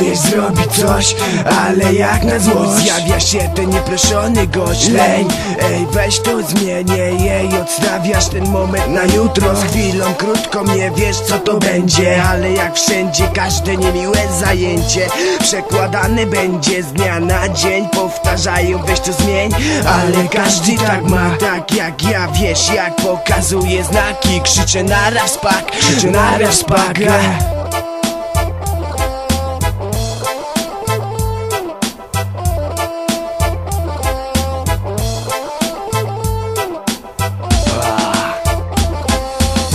Próbujesz zrobić coś, ale jak na złość? Zjawia się ten nieproszony gość Leń, ej weź to zmienię jej Odstawiasz ten moment na jutro. Z chwilą krótką nie wiesz co to będzie Ale jak wszędzie każde niemiłe zajęcie Przekładane będzie z dnia na dzień. Powtarzają weź to zmień Ale każdy tak ma. Tak jak ja wiesz jak pokazuje znaki. Krzyczę na raz pak Krzyczę na raz pak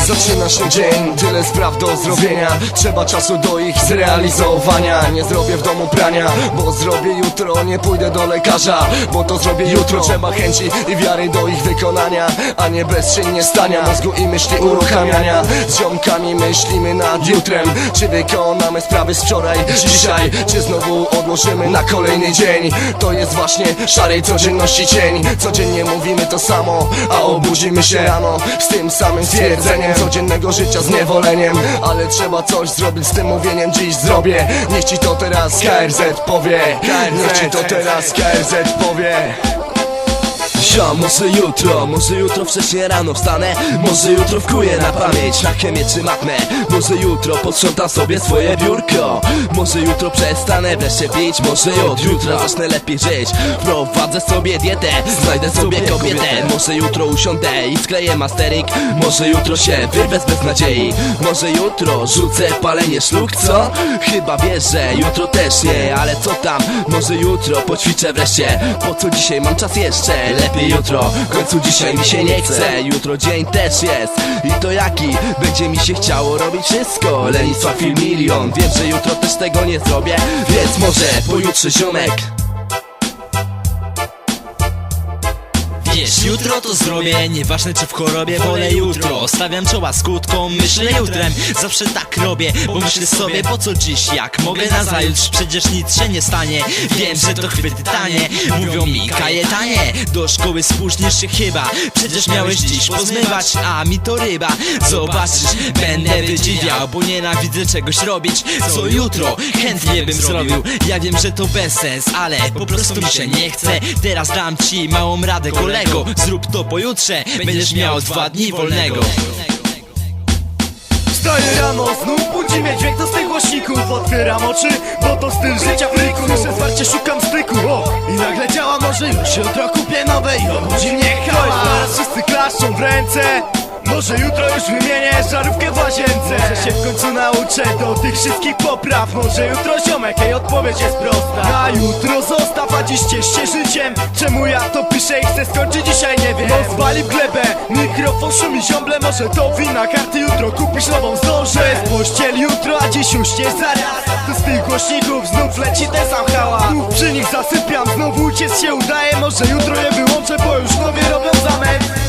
Zaczyna się dzień, tyle spraw do zrobienia. Trzeba czasu do ich zrealizowania. Nie zrobię w domu prania, bo zrobię jutro Nie pójdę do lekarza, bo to zrobię jutro Trzeba chęci i wiary do ich wykonania A nie bezczynnie stania mózgu i myśli uruchamiania. Z ziomkami myślimy nad jutrem Czy wykonamy sprawy z wczoraj, dzisiaj Czy znowu odłożymy na kolejny dzień. To jest właśnie szarej codzienności cień. Codziennie mówimy to samo, a obudzimy się rano Z tym samym stwierdzeniem codziennego życia zniewoleniem Ale trzeba coś zrobić z tym mówieniem dziś zrobię. Niech ci to teraz KRZ powie. Niech ci to teraz KRZ powie Może jutro, może jutro wcześniej rano wstanę. Może jutro wkuję na pamięć na chemię czy matmę. Może jutro posprzątam sobie swoje biurko. Może jutro przestanę wreszcie pić Może od jutra zacznę lepiej żyć. Prowadzę sobie dietę, znajdę sobie kobietę. Może jutro usiądę i skleję masterik Może jutro się wyrwę z beznadziei. Może jutro rzucę palenie szluk, co? Chyba wiesz, że jutro też nie, ale co tam? Może jutro poćwiczę wreszcie. Po co dzisiaj mam czas jeszcze? Lepiej jutro, w końcu dzisiaj mi się nie chce Jutro dzień też jest. I to jaki? Będzie mi się chciało robić wszystko. Lenistwa film milion, wiem, że jutro też tego nie zrobię Więc może pojutrze ziomek Wiesz, jutro to zrobię, nieważne czy w chorobie, wolę jutro. Stawiam czoła skutkom, myślę jutrem. Zawsze tak robię, bo myślę sobie po co dziś Jak mogę na zajutrz, przecież nic się nie stanie. Wiem, że to chwyty tanie, mówią mi kajetanie. Do szkoły spóźnisz się chyba, przecież miałeś dziś pozmywać A mi to ryba, zobaczysz, będę wydziwiał Bo nienawidzę czegoś robić, co jutro? chętnie bym zrobił. Ja wiem, że to bez sens, ale po prostu mi się nie chce. Teraz dam ci małą radę kolego Zrób to pojutrze, będziesz miał dwa dni wolnego. Wstaję rano, znów budzi mnie dźwięk z tych głośników. Otwieram oczy, bo to styl życia fliku. Słyszę zwarcie, szukam styku. O, I nagle działa, może już jutro kupię nowe I obudzi mnie hała Teraz wszyscy klaszczą w ręce może jutro już wymienię żarówkę w łazience. Może się w końcu nauczę do tych wszystkich popraw. Może jutro ziomek, jej odpowiedź jest prosta. Na jutro zostaw, a dziś się życiem. Czemu ja to piszę i chcę skończyć dzisiaj? Nie wiem. No zwali glebę, mikrofon szumi ziomble. Może to wina, karty jutro kupisz nową zdążę. Z pościeli jutro, a dziś uśniesz zaraz. To z tych głośników znów leci ten sam hałas. Znów przy nich zasypiam, znowu uciec się udaje. Może jutro je wyłączę, bo już nowie robią zamęt